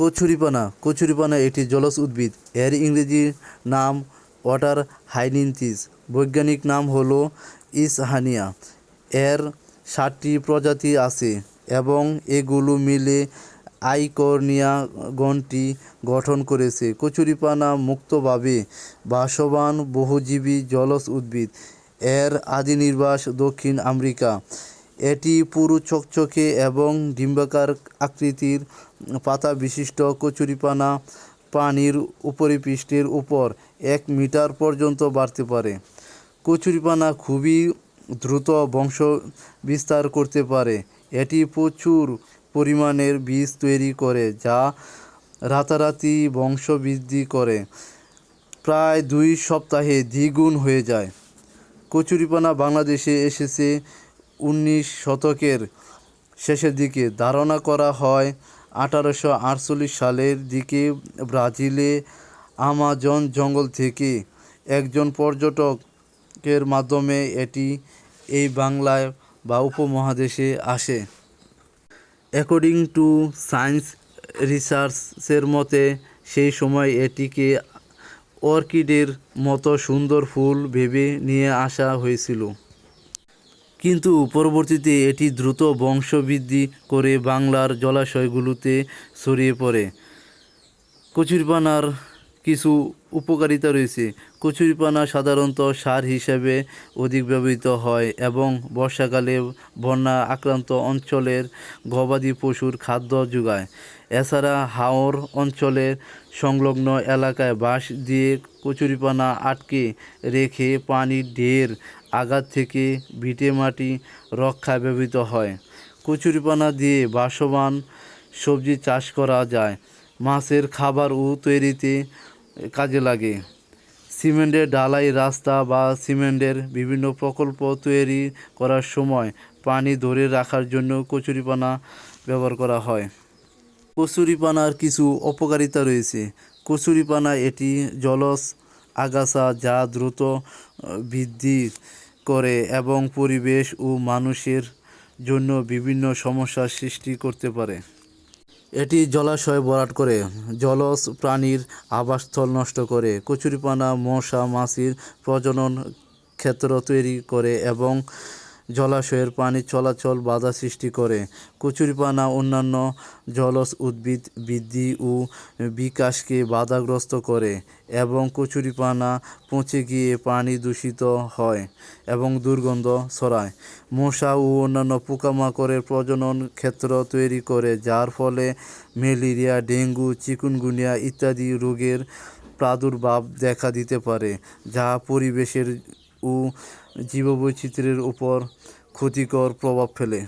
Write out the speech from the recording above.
কচুরিপানা কচুরিপানা একটি জলজ উদ্ভিদ। এর ইংরেজি নাম ওয়াটার হাইনিন্থিস। বৈজ্ঞানিক নাম হল ইসহানিয়া। এর ষাটটি প্রজাতি আছে এবং এগুলো মিলে আইকর্নিয়া গণটি গঠন করেছে। কচুরিপানা মুক্তভাবে বাসবান, বহুজীবী জলজ উদ্ভিদ। এর আদি নিবাস দক্ষিণ আমেরিকা। এটি পুরু চকচকে এবং ডিম্বাকার আকৃতির পাতা বিশিষ্ট কচুরিপানা পানির উপরিপৃষ্ঠের উপর এক মিটার পর্যন্ত বাড়তে পারে। কচুরিপানা খুবই দ্রুত বংশ বিস্তার করতে পারে। এটি প্রচুর পরিমাণের বীজ তৈরি করে, যা রাতারাতি বংশ বৃদ্ধি করে। প্রায় দুই সপ্তাহে দ্বিগুণ হয়ে যায়। কচুরিপানা বাংলাদেশে এসেছে উনিশ শতকের শেষের দিকে ধারণা করা হয়, আঠারোশো আটচল্লিশ সালের দিকে ব্রাজিলে আমাজন জঙ্গল থেকে একজন পর্যটকের মাধ্যমে এটি এই বাংলায় বা উপমহাদেশে আসে। অ্যাকর্ডিং টু সায়েন্স রিসার্চের মতে, সেই সময় এটিকে অর্কিডের মতো সুন্দর ফুল ভেবে নিয়ে আসা হয়েছিল। কিন্তু পরবর্তীতে এটি দ্রুত বংশবৃদ্ধি করে বাংলার জলাশয়গুলোতে ছড়িয়ে পড়ে। কচুরিপানার কিছু উপকারিতা রয়েছে। কচুরিপানা সাধারণত সার হিসেবে অধিক ব্যবহৃত হয় এবং বর্ষাকালে বন্যা আক্রান্ত অঞ্চলের গবাদি পশুর খাদ্য যোগায়। এছাড়া হাওর অঞ্চলের সংলগ্ন এলাকায় বাঁশ দিয়ে কচুরিপানা আটকে রেখে পানির ঢের আঘাত থেকে ভিটে মাটি রক্ষায় ব্যবহৃত হয়। কচুরিপানা দিয়ে বাসমান সবজি চাষ করা যায়। মাছের খাবার ও তৈরিতে কাজে লাগে। সিমেন্টের ঢালাই রাস্তা বা সিমেন্টের বিভিন্ন প্রকল্প তৈরি করার সময় পানি ধরে রাখার জন্য কচুরিপানা ব্যবহার করা হয়। কচুরিপানার কিছু অপকারিতা রয়েছে। কচুরিপানা এটি জলজ আগাছা যা দ্রুত বৃদ্ধি করে এবং পরিবেশ ও মানুষের জন্য বিভিন্ন সমস্যার সৃষ্টি করতে পারে। এটি জলাশয় ভরাট করে জলজ প্রাণীর আবাসস্থল নষ্ট করে, কচুরিপানা, মশা, মাছির প্রজনন ক্ষেত্র তৈরি করে এবং জলাশয়ের পানি চলাচল বাধা সৃষ্টি করে। কচুরিপানা অন্যান্য জলজ উদ্ভিদ বৃদ্ধি ও বিকাশকে বাধাগ্রস্ত করে এবং কচুরিপানা পচে গিয়ে পানি দূষিত হয় এবং দুর্গন্ধ ছড়ায়। মশা ও অন্যান্য পোকামাকড়ের প্রজনন ক্ষেত্র তৈরি করে, যার ফলে ম্যালেরিয়া, ডেঙ্গু, চিকুনগুনিয়া ইত্যাদি রোগের প্রাদুর্ভাব দেখা দিতে পারে, যা পরিবেশের ও জীববৈচিত্র্যের উপর ক্ষতিকর প্রভাব ফেলে।